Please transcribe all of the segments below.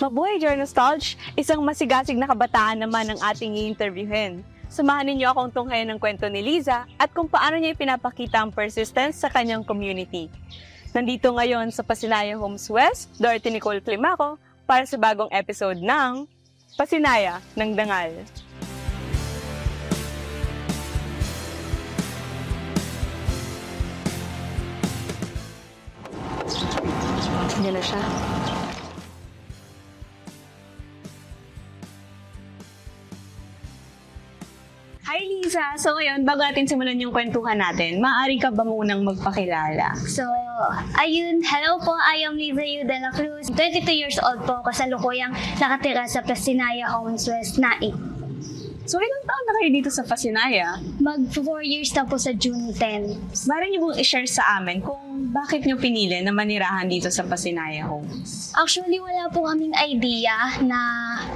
Mabuhay, Joy Nostalge! Isang masigasig na kabataan naman ang ating i-interviewin. Samahan ninyo akong tunghayan ng kwento ni Liza at kung paano niya ipinapakita ang persistence sa kanyang community. Nandito ngayon sa Pasinaya Homes West, Dorothy Nicole Climaco para sa bagong episode ng Pasinaya ng Dangal. Diyan na siya. Lisa! So ngayon, bago natin simulan yung kwentuhan natin, maaari ka ba munang magpakilala? So, ayun, hello po, I am Liza Yu de la Cruz. 22 years old po, kasalukuyang nakatira sa Plasinaya Homes West Naik. So ilang taon na kayo dito sa Pasinaya? Mag 4 years na po sa June 10. Maaari niyo bang i-share sa amin kung bakit niyo pinili na manirahan dito sa Pasinaya Homes? Actually, wala po kaming idea na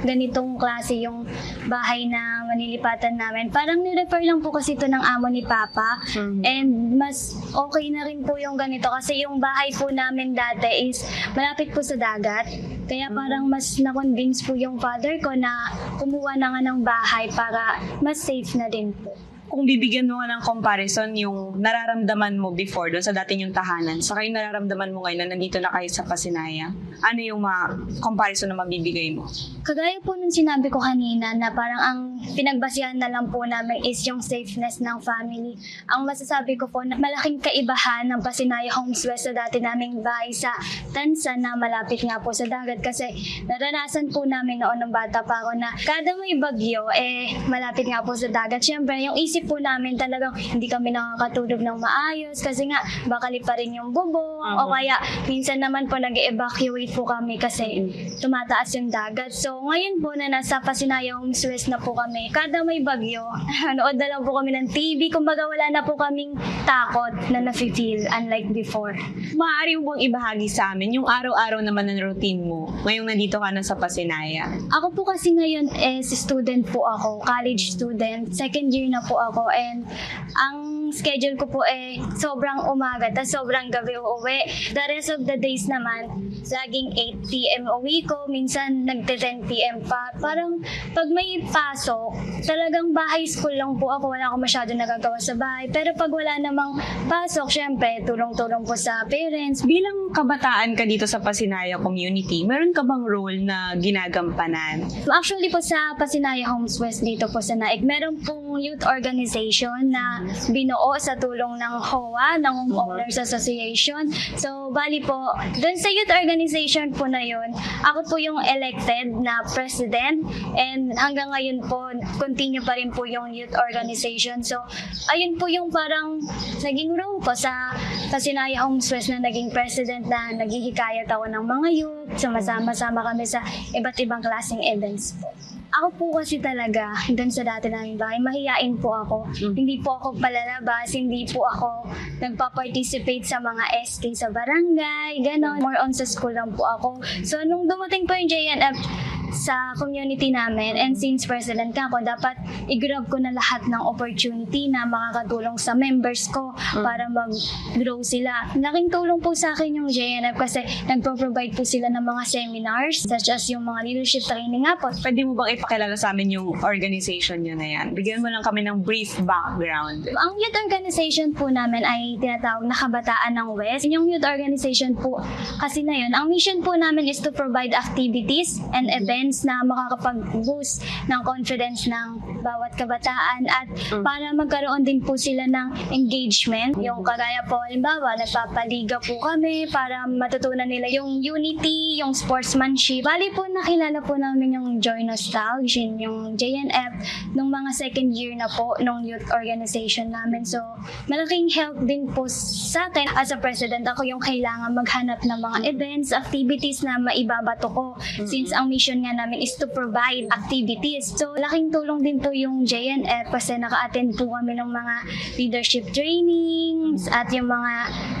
ganitong klase yung bahay na manilipatan namin. Parang nirefer lang po kasi ito ng amo ni Papa. And mas okay na rin po yung ganito kasi yung bahay po namin dati is malapit po sa dagat. Kaya parang mas na-convince po yung father ko na kumuha na nga ng bahay para mas safe na din po. Kung bibigyan mo ng comparison yung nararamdaman mo before doon sa dati yung tahanan, saka yung nararamdaman mo ngayon na nandito na kayo sa Pasinaya, ano yung mga comparison na mabibigay mo? Kagaya po nung sinabi ko kanina na parang ang pinagbasihan na lang po namin is yung safeness ng family. Ang masasabi ko po na malaking kaibahan ng Pasinaya Homes West sa dati naming bahay sa Tansa na malapit nga po sa dagat kasi naranasan po namin noon ng bata pa ako na kada may bagyo eh malapit nga po sa dagat. Siyempre yung isip po namin talagang hindi kami nakakatulog ng maayos kasi nga bakali pa rin yung bubong o kaya minsan naman po nag-evacuate po kami kasi tumataas yung dagat. So, ngayon po na nasa Pasinaya Homes West na po kami, kada may bagyo, nood na lang po kami ng TV. Kumbaga wala na po kaming takot na nafe-feel unlike before. Maaari mo bang ibahagi sa amin yung araw-araw naman ng routine mo ngayong nandito ka na sa Pasinaya? Ako po kasi ngayon is student po ako, college student. Second year na po ako and ang schedule ko po eh sobrang umaga tapos sobrang gabi uuwi. The rest of the days naman, laging 8 p.m. uwi ko, minsan nagte 10 p.m. pa. Parang pag may pasok, talagang bahay school lang po ako. Wala akong masyado nagagawa sa bahay. Pero pag wala namang pasok, syempre, tulong-tulong po sa parents. Bilang kabataan ka dito sa Pasinaya community, meron ka bang role na ginagampanan? Actually po sa Pasinaya Homes West dito po sa Naik, meron pong youth organization na binuo sa tulong ng HOA, ng Homeowners Association. So, bali po, dun sa youth organization po na yun, ako po yung elected na president and hanggang ngayon po, continue pa rin po yung youth organization. So, ayun po yung parang naging role ko sa Pasinaya Homes West na naging president na naghihikayat ako ng mga youth, sumasama-sama kami sa iba't ibang klaseng events po. Ako po kasi talaga, dun sa dati naming bahay, mahiyain po ako. Hindi po ako palalabas, hindi po ako nagpa-participate sa mga SK sa barangay, ganon. More on sa school lang po ako. So, nung dumating po yung JNF, sa community namin and since president ka ako, dapat i-grab ko na lahat ng opportunity na makakatulong sa members ko para mag-grow sila. Laking tulong po sa akin yung JNF kasi nagpo-provide po sila ng mga seminars such as yung mga leadership training nga po. Pwede mo bang ipakilala sa amin yung organization nyo na yan? Bigyan mo lang kami ng brief background. Ang youth organization po namin ay tinatawag na Kabataan ng West. Yung youth organization po kasi na yun, ang mission po namin is to provide activities and events na makakapag-boost ng confidence ng bawat kabataan at para magkaroon din po sila ng engagement. Yung kagaya po, halimbawa, nagpapaliga po kami para matutunan nila yung unity, yung sportsmanship. Bali po, nakilala po namin yung Joy Nostalgia, yung JNF, nung mga second year na po nung youth organization namin. So, malaking help din po sa akin. As a president, ako yung kailangan maghanap ng mga events, activities na maibabato ko. Since ang mission nga namin is to provide activities. So, laking tulong din po yung JNF kasi naka-attend po kami ng mga leadership trainings at yung mga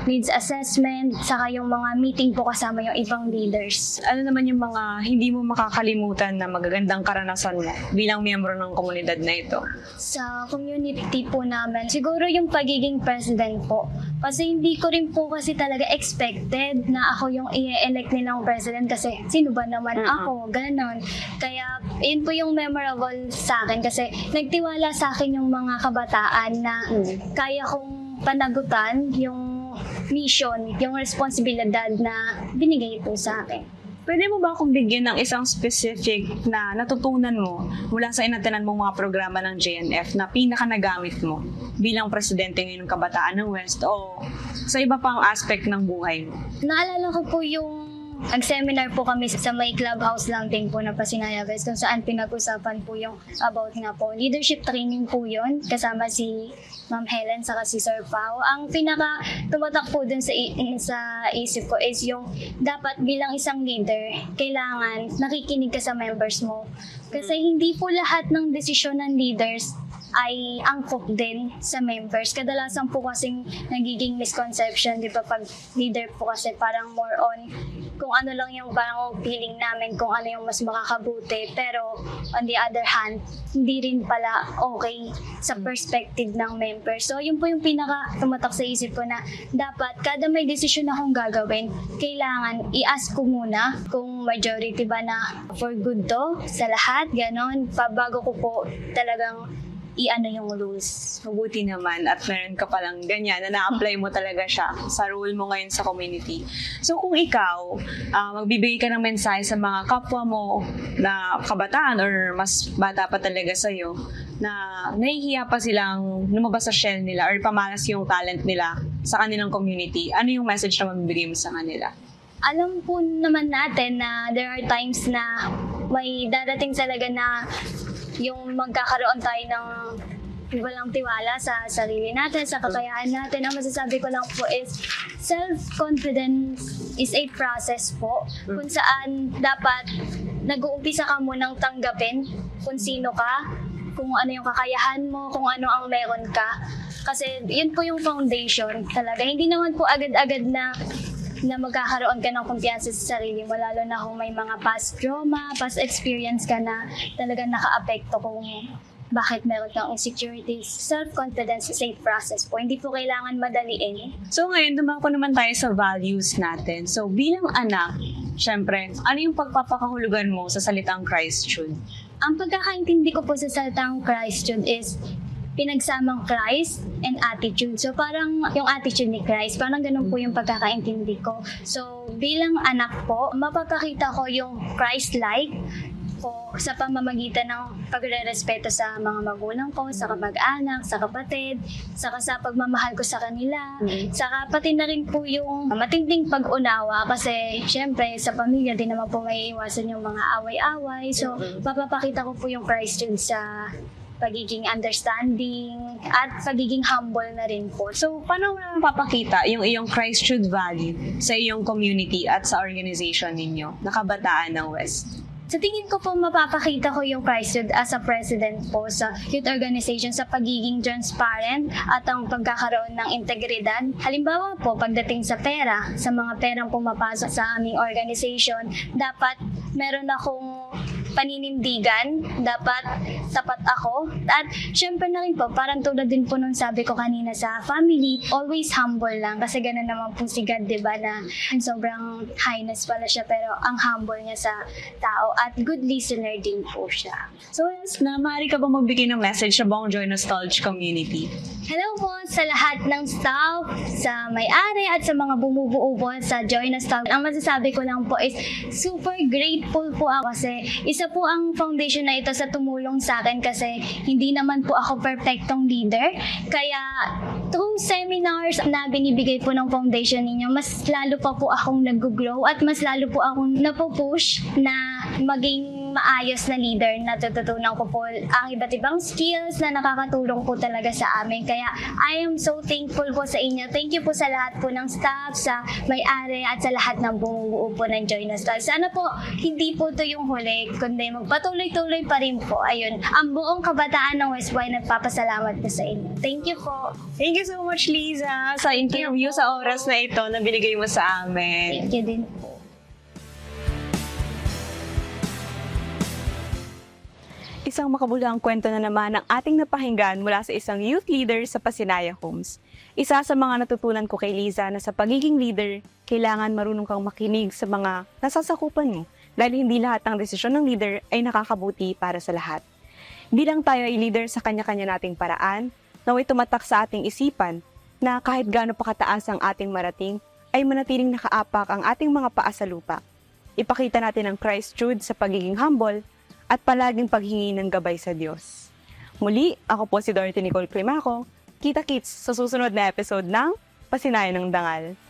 needs assessment, saka yung mga meeting po kasama yung ibang leaders. Ano naman yung mga hindi mo makakalimutan na magagandang karanasan mo bilang miyembro ng komunidad na ito? Sa community po namin, siguro yung pagiging president po. Kasi hindi ko rin po kasi talaga expected na ako yung i-elect nilang president kasi sino ba naman Mm-mm. ako, ganon. Kaya yun po yung memorable sa akin kasi nagtiwala sa akin yung mga kabataan na kaya kong panagutan yung mission, yung responsibilidad na binigay po sa akin. Pwede mo ba akong bigyan ng isang specific na natutunan mo mula sa inatinan mong mga programa ng JNF na pinaka nagamit mo bilang presidente ngayon ng kabataan ng West o sa iba pang aspect ng buhay mo? Naalala ko po yung Nag-seminar po kami sa may clubhouse lang din po na Pasinaya West kung saan pinag-usapan po yung about nga po. Leadership training po yon kasama si Ma'am Helen saka si Sir Pao. Ang pinaka tumatak po dun sa, sa isip ko is yung dapat bilang isang leader, kailangan nakikinig ka sa members mo. Kasi hindi po lahat ng desisyon ng leaders ay angkop din sa members. Kadalasan po kasing nagiging misconception, di ba, pag leader po kasi parang more on kung ano lang yung parang feeling namin, kung ano yung mas makakabuti. Pero on the other hand, hindi rin pala okay sa perspective ng members. So yun po yung pinaka tumatak sa isip ko na dapat kada may desisyon akong gagawin, kailangan i-ask ko muna kung majority ba na for good to sa lahat, ganon. Pabago ko po talagang i-ano yung rules. Mabuti naman at meron ka palang ganyan na na-apply mo talaga siya sa role mo ngayon sa community. So kung ikaw, ah, magbibigay ka ng mensahe sa mga kapwa mo na kabataan or mas bata pa talaga sa'yo na nahihiya pa silang lumabas sa shell nila or pamalas yung talent nila sa kanilang community, ano yung message na mabibigay mo sa kanila? alam po naman natin na there are times na may dadating talaga na yung magkakaroon tayo ng walang tiwala sa sarili natin, sa kakayahan natin. Ang masasabi ko lang po is self-confidence is a process po kung saan dapat nag-uumpisa ka munang tanggapin kung sino ka, kung ano yung kakayahan mo, kung ano ang meron ka. Kasi yun po yung foundation talaga. Hindi naman po agad-agad na na magkakaroon ka ng kumpiyansa sa sarili mo, lalo na kung may mga past trauma, past experience ka na talagang naka-apekto kung bakit meron kang insecurities. Self-confidence is a process po. Hindi po kailangan madaliin. So ngayon, dumako naman tayo sa values natin. So bilang anak, syempre, ano yung pagpapakahulugan mo sa salitang Christhood? Ang pagkakaintindi ko po sa salitang Christhood is pinagsamang Christ and attitude. So parang yung attitude ni Christ, parang ganun po yung pagkakaintindi ko. So bilang anak po, mapapakita ko yung Christ-like po sa pamamagitan ng pagre-respeto sa mga magulang ko, sa kamag-anak, sa kapatid, saka sa pagmamahal ko sa kanila, saka pati na rin po yung matinding pag-unawa kasi syempre sa pamilya din naman po may iwasan yung mga away-away. So papapakita ko po yung Christ yun sa pagiging understanding at pagiging humble na rin po. So, paano mo naman papakita yung iyong Christhood value sa iyong community at sa organization ninyo, na kabataan ng West? sa tingin ko po mapapakita ko yung Christhood as a president po sa youth organization sa pagiging transparent at ang pagkakaroon ng integridad. Halimbawa po, pagdating sa pera, sa mga perang pumapasok sa aming organization, dapat meron akong paninindigan, dapat sapat ako. At syempre na rin po, parang tulad din po nung sabi ko kanina sa family, always humble lang. Kasi ganun naman po si God, di ba, na sobrang highness pala siya, pero ang humble niya sa tao. At good listener din po siya. So, yes, na maaari ka bang magbigay ng message sa buong Joy Nostalgia community? Hello po sa lahat ng staff, sa may-ari at sa mga bumubuo po sa Joy Nostalgia. Ang masasabi ko lang po is super grateful po ako kasi isa po ang foundation na ito sa tumulong sa akin kasi hindi naman po ako perfectong leader. Kaya through seminars na binibigay po ng foundation ninyo, mas lalo pa po akong nag-grow at mas lalo po akong napupush na maging maayos na leader. Natututunan ko po ang iba't ibang skills na nakakatulong po talaga sa amin. Kaya I am so thankful po sa inyo. Thank you po sa lahat po ng staff, sa may-ari at sa lahat ng bumubuo po ng Join Us Club. Sana po hindi po to yung huli, kundi magpatuloy-tuloy pa rin po. Ayun, ang buong kabataan ng West nagpapasalamat po sa inyo. Thank you po. Thank you so much, Liza, sa interview sa oras na ito na binigay mo sa amin. Thank you din po. Isang makabuluhang kwento na naman ang ating napahinggan mula sa isang youth leader sa Pasinaya Homes. Isa sa mga natutunan ko kay Liza na sa pagiging leader, kailangan marunong kang makinig sa mga nasasakupan mo dahil hindi lahat ng desisyon ng leader ay nakakabuti para sa lahat. Bilang tayo ay leader sa kanya-kanya nating paraan, naway tumatak sa ating isipan na kahit gaano pa kataas ang ating marating, ay manatiling nakaapak ang ating mga paa sa lupa. Ipakita natin ang Christ truth sa pagiging humble at palaging paghingi ng gabay sa Diyos. Muli, ako po si Dorothy Nicole Climaco. Kita-kits sa susunod na episode ng Pasinayan ng Dangal.